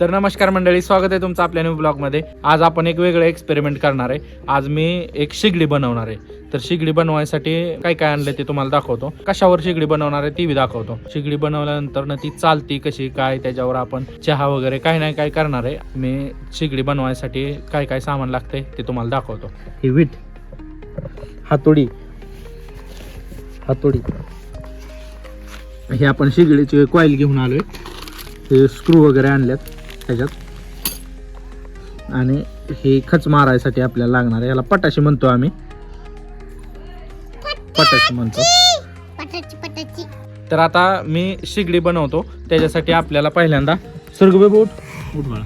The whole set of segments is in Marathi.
तर नमस्कार मंडळी स्वागत आहे तुमचं आपल्या न्यू ब्लॉगमध्ये आज आपण एक वेगळं एक्सपेरिमेंट करणार आहे. आज मी एक शिगडी बनवणार आहे. तर शिगडी बनवायसाठी काय काय आणलं ते तुम्हाला दाखवतो. कशावर शिगडी बनवणार आहे ती बी दाखवतो. शिगडी बनवल्यानंतर ना ती चालती कशी काय त्याच्यावर आपण चहा वगैरे काय नाही काय करणार आहे. मी शिगडी बनवायसाठी काय काय सामान लागते ते तुम्हाला दाखवतो. ही वीट हातोडी हातोडी. हे आपण शिगडीची कॉईल घेऊन आलोय. हे स्क्रू वगैरे आणल्यात. त्याच्यात. आणि हे खच मारायसाठी आपल्याला लागणार आहे. याला पटाशी म्हणतो आम्ही. पटाशी म्हणतो. पटाची पटाची. तर आता मी शिगडी बनवतो. त्याच्यासाठी आपल्याला पहिल्यांदा सर्गबे उठ. उठ बाळा.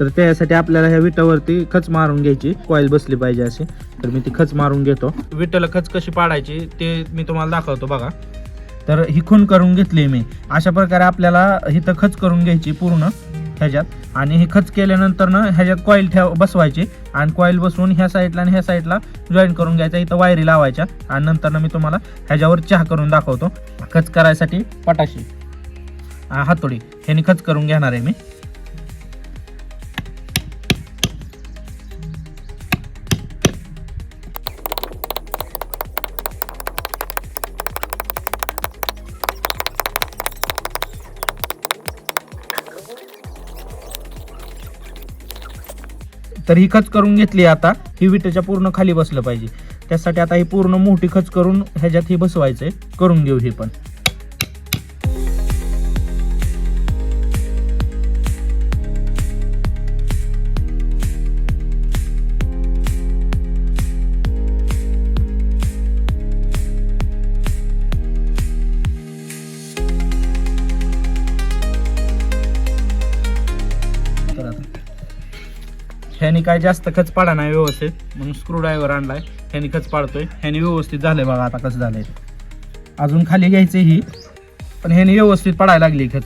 तर त्यासाठी आपल्याला ह्या विटावरती खच मारून घ्यायची. कॉईल बसली पाहिजे अशी. तर मी ती खच मारून घेतो. विटाला खच कशी पाडायची ते मी तुम्हाला दाखवतो बघा. तर ही खून करून घेतली मी. अशा प्रकारे आपल्याला इथं खच करून घ्यायची पूर्ण. ह्याच्यात. आणि हे खच केल्यानंतर ना ह्याच्यात कॉईल ठेव बसवायची. आणि कॉईल बसवून ह्या साईडला आणि ह्या साईडला जॉईन करून घ्यायचा. इथं वायरी लावायच्या. आणि नंतर मी तुम्हाला ह्याच्यावर चहा करून दाखवतो. खच करायसाठी पटाशी. हातोडी. ह्यानी खच करून घेणार आहे मी. तर ही खच करून घेतली आता. ही विटेच्या पूर्ण खाली बसलं पाहिजे. त्यासाठी आता ही पूर्ण मोठी खच करून ह्याच्यात ही बसवायचंय. करून घेऊ ही पण. ह्याने काय जास्त खच पाडा नाही व्यवस्थित. म्हणून स्क्रूड्रायव्हर आणलाय. ह्यानी खच पाडतोय. ह्यानी व्यवस्थित झालंय बघा आता कसं झालंय. अजून खाली घ्यायचं ही. पण ह्यानी व्यवस्थित पडायला लागली खच.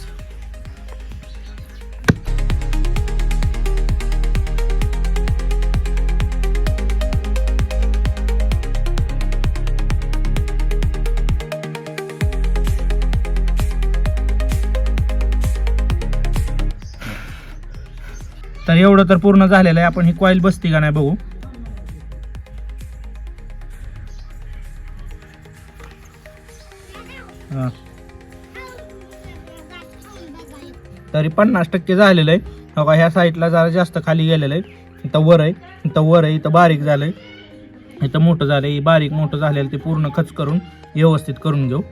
एवढं तर पूर्ण झालेलं आहे. आपण ही कॉईल बसती का नाही बघू. तरी पन्नास टक्के झालेलं आहे. हो बघा ह्या साईडला जरा जास्त खाली गेलेलं आहे. इथं वर आहे. इथं वर आहे. इथं बारीक झालंय. इथं मोठं झालंय. बारीक मोठं झालेलं ते पूर्ण खच करून व्यवस्थित करून घेऊ.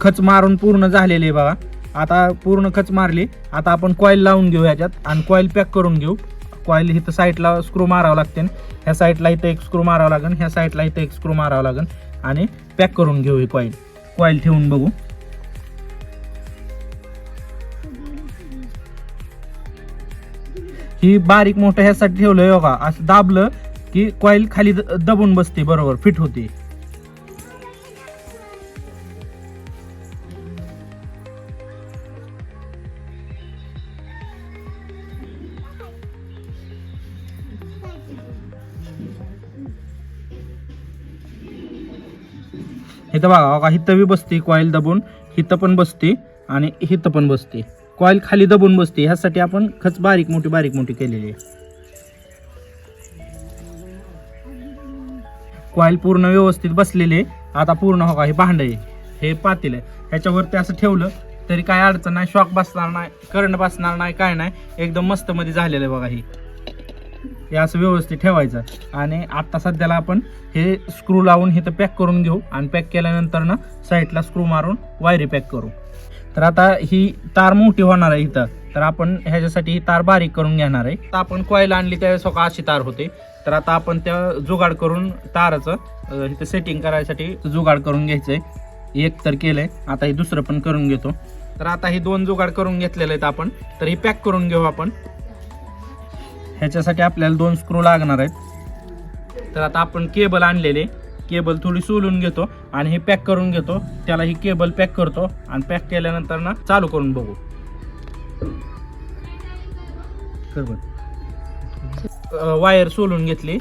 खच मारून पूर्ण झालेली आहे बघा. आता पूर्ण खच मारली. आता आपण कॉईल लावून घेऊ ह्याच्यात आणि कॉईल पॅक करून घेऊ. कॉईल इथं साईडला स्क्रू मारावं लागते. ह्या साईडला इथं एक स्क्रू मारावं लागेल ह्या साईडला इथं एक स्क्रू मारावं लागेल आणि पॅक करून घेऊ ही कॉईल कॉईल ठेवून बघू. ही बारीक मोठं ह्यासाठी ठेवलं बघा. असं दाबलं की कॉईल खाली द- दबून बसते बरोबर. फिट होते. इथं बघा बघा हिथं बी बसते कॉईल दबून. हिथं पण बसते आणि हिथं पण बसते. कॉईल खाली दबून बसते ह्यासाठी आपण खच बारीक मोठी बारीक मोठी केलेली आहे. कॉईल पूर्ण व्यवस्थित बसलेले आहे. आता पूर्ण हो का हे भांड आहे. हे पातील आहे. ह्याच्यावरती असं ठेवलं तरी काय अडचण नाही शॉक बसणार नाही करंट बसणार नाही काय नाही. एकदम मस्त मध्ये झालेलं आहे बघा हे. हे असं व्यवस्थित ठेवायचं. आणि आता सध्याला आपण हे स्क्रू लावून इथं पॅक करून घेऊ. आणि पॅक केल्यानंतर ना साईडला स्क्रू मारून वायरी पॅक करू. तर आता ही तार मोठी होणार आहे इथं. तर आपण ह्याच्यासाठी ही तार बारीक करून घेणार आहे. तर आपण कॉईल आणली त्यावेळेस हो अशी तार होते. तर आता आपण त्या जुगाड करून ताराचं इथं सेटिंग करायसाठी जुगाड करून घ्यायचं आहे एक तर केलंय. आता हे दुसरं पण करून घेतो. तर आता हे दोन जुगाड करून घेतलेले आहेत आपण. तर हे पॅक करून घेऊ आपण. ह्याच्यासाठी आपल्याला दोन स्क्रू लागणार आहेत. तर आता आपण केबल आणलेले केबल थोडी सोलून घेतो आणि हे पॅक करून घेतो. त्याला ही केबल पॅक करतो आणि पॅक केल्यानंतर ना चालू करून बघू. वायर सोलून घेतली.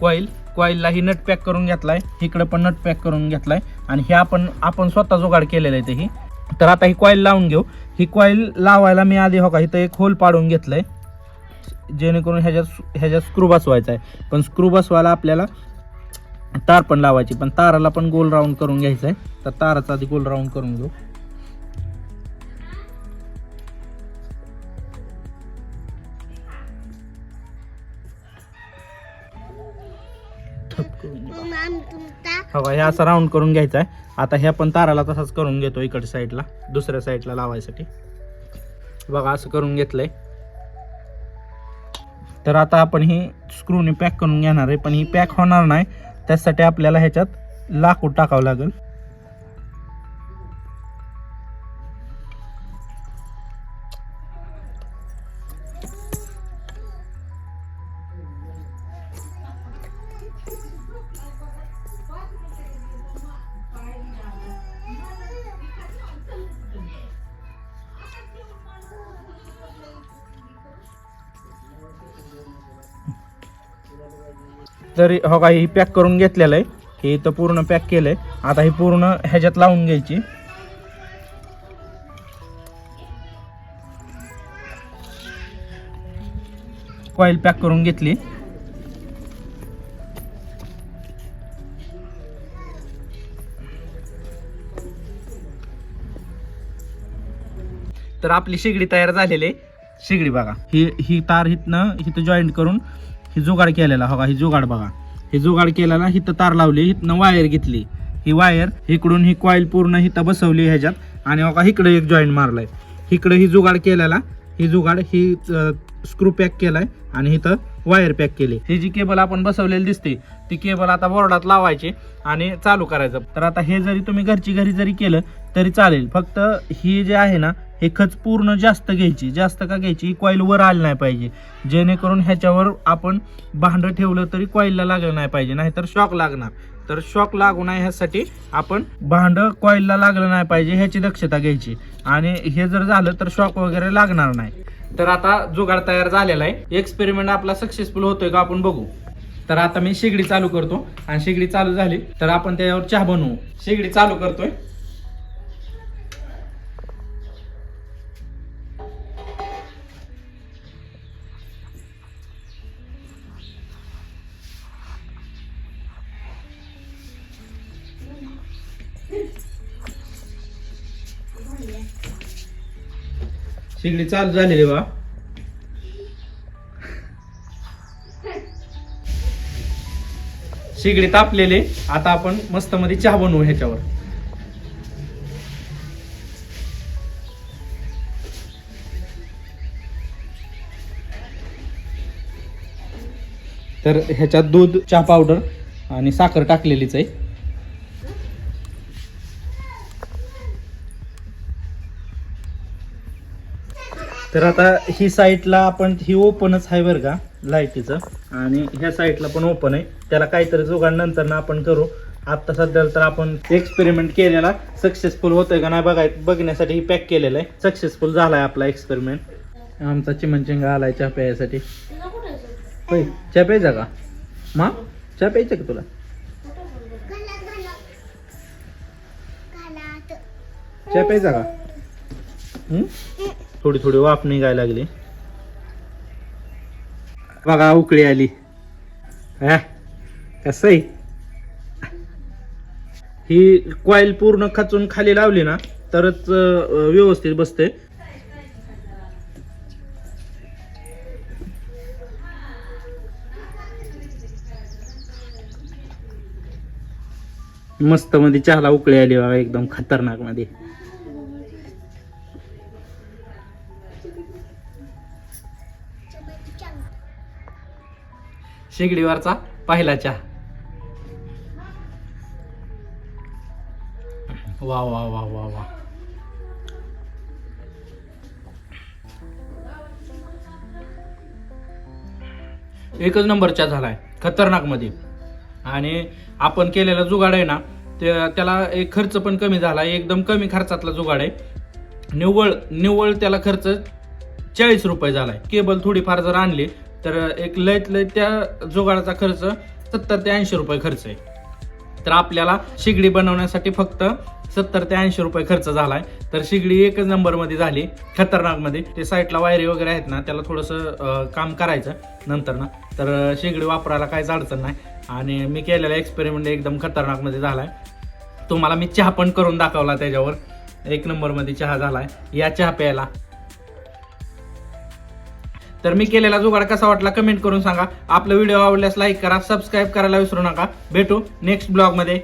कॉईल कॉईलला ही नट पॅक करून घेतलाय. इकडं पण नट पॅक करून घेतलाय. आणि हे आपण आपण स्वतः जुगाड केलेलं आहे ते ही. तर आता ही कॉईल लावून घेऊ. ही कॉईल लावायला मी आधी हो का इथं एक होल पाडून घेतलंय. जेणेकरून ह्याच्यात ह्याच्यात स्क्रू बसवायचा आहे. पण स्क्रू बसवायला आपल्याला तार पण लावायची पण ताराला पण गोल राऊंड करून घ्यायचं आहे. तर ताराचा आधी गोल राऊंड करून घेऊ. मम्मा तुमचा हवा हे असं राऊंड करून घ्यायचा आहे. आता ह्या पण ताराला तसाच करून घेतो इकडच्या साईडला दुसऱ्या साईडला लावायसाठी. बघा असं करून घेतलंय. तर आता आपण ही स्क्रूने पॅक करून घेणार आहे पण ही पॅक होणार नाही. त्यासाठी आपल्याला ह्याच्यात लाकूड टाकावं लागेल. तर हो का ही पॅक करून घेतलेलं आहे. हे इथं पूर्ण पॅक केलंय. आता ही पूर्ण ह्याच्यात लावून घ्यायची. कॉईल पॅक करून घेतली. तर आपली शेगडी तयार झालेली आहे. शेगडी बघा. ही ही तार हिथनं हिथं जॉईंट करून ही जुगाड केलेला हो का? ही जुगाड बघा. हे जुगाड केलेला हिथं तार लावली हिथनं वायर घेतली. ही वायर इकडून ही कॉईल पूर्ण हिथं बसवली ह्याच्यात. आणि हो का इकडे एक जॉईंट मारलाय. इकडे ही जुगाड केलेला ही जुगाड ही स्क्रू पॅक केलाय आणि इथं वायर पॅक केली. ही जी केबल आपण बसवलेली दिसते ती केबल आता बोर्डात लावायची आणि चालू करायचं. तर आता हे जरी तुम्ही घरची घरी जरी केलं तरी चालेल. फक्त ही जे आहे ना हे खच पूर्ण जास्त घ्यायची. जास्त का घ्यायची? ही कॉईल वर आली नाही पाहिजे. जेणेकरून ह्याच्यावर आपण भांडं ठेवलं तरी कॉईलला लागलं नाही पाहिजे. नाहीतर शॉक लागणार. तर शॉक लागू नये ह्यासाठी आपण भांडं कॉईलला लागलं नाही पाहिजे ह्याची दक्षता घ्यायची. आणि हे जर झालं तर शॉक वगैरे लागणार नाही. तर आता जुगाड तयार झालेला आहे. एक्सपेरिमेंट आपला सक्सेसफुल होतोय का आपण बघू. तर आता मी शेगडी चालू करतो. आणि शेगडी चालू झाली. तर आपण त्याच्यावर चहा बनवू. शेगडी चालू करतोय. शेगडी चालू झालेली बा. शेगडी तापलेले. आता आपण मस्त मध्ये चहा बनवू ह्याच्यावर. तर ह्याच्यात दूध चहा पावडर आणि साखर टाकलेलीच आहे. तर आता ही साईडला आपण ही ओपनच आहे बरं का लाईटीचं. आणि ह्या साईडला पण ओपन आहे. त्याला काहीतरी जुगाड नंतर ना आपण करू. आत्ता सध्याला तर आपण एक्सपेरिमेंट केलेला. सक्सेसफुल होतोय का नाही बघाय बघण्यासाठी ही पॅक केलेलं आहे. सक्सेसफुल झालाय आपला एक्सपेरिमेंट आमचा चिमनचिंगा आलाय चहा प्यायसाठी. होय चहा प्यायचा का? मा चहा प्यायचा का तुला? चहा प्यायचा का? थोडी थोडी वाफ निघायला लागली. बघा उकळी आली. हा कसं आहे? ही कॉईल पूर्ण खचून खाली लावली ना तरच व्यवस्थित बसते. मस्त मध्ये चहाला उकळी आली बघा एकदम खतरनाकमध्ये शेगडीवरचा पहिला चहा. वा वा वा वा वा. एकच नंबरचा झालाय खतरनाकमध्ये आणि आपण केलेला जुगाड आहे ना ते त्याला एक खर्च पण कमी झाला एकदम कमी खर्चातला जुगाड आहे. निव्वळ निव्वळ त्याला खर्च चाळीस रुपये झालाय. केबल थोडीफार जर आणली तर एक लयत लयत त्या जुगाडाचा खर्च सत्तर ते ऐंशी रुपये खर्च आहे. तर आपल्याला शिगडी बनवण्यासाठी फक्त सत्तर ते ऐंशी रुपये खर्च झालाय. तर शिगडी एकच नंबरमध्ये झाली खतरनाकमध्ये. ते साईडला वायरी वगैरे आहेत ना त्याला थोडंसं काम करायचं नंतर ना. तर शेगडी शिगडी वापरायला काहीच अडचण नाही. आणि मी केलेला एक्सपेरिमेंट एकदम खतरनाकमध्ये झालाय. तुम्हाला मी चहा पण करून दाखवला त्याच्यावर. एक नंबरमध्ये चहा झालाय. या चहा प्यायला. तर मी केलेला जुगाड कसा वाटला कमेंट करून सांगा. आपला व्हिडिओ आवडल्यास लाईक करा सबस्क्राईब करायला विसरू नका. भेटू नेक्स्ट ब्लॉगमध्ये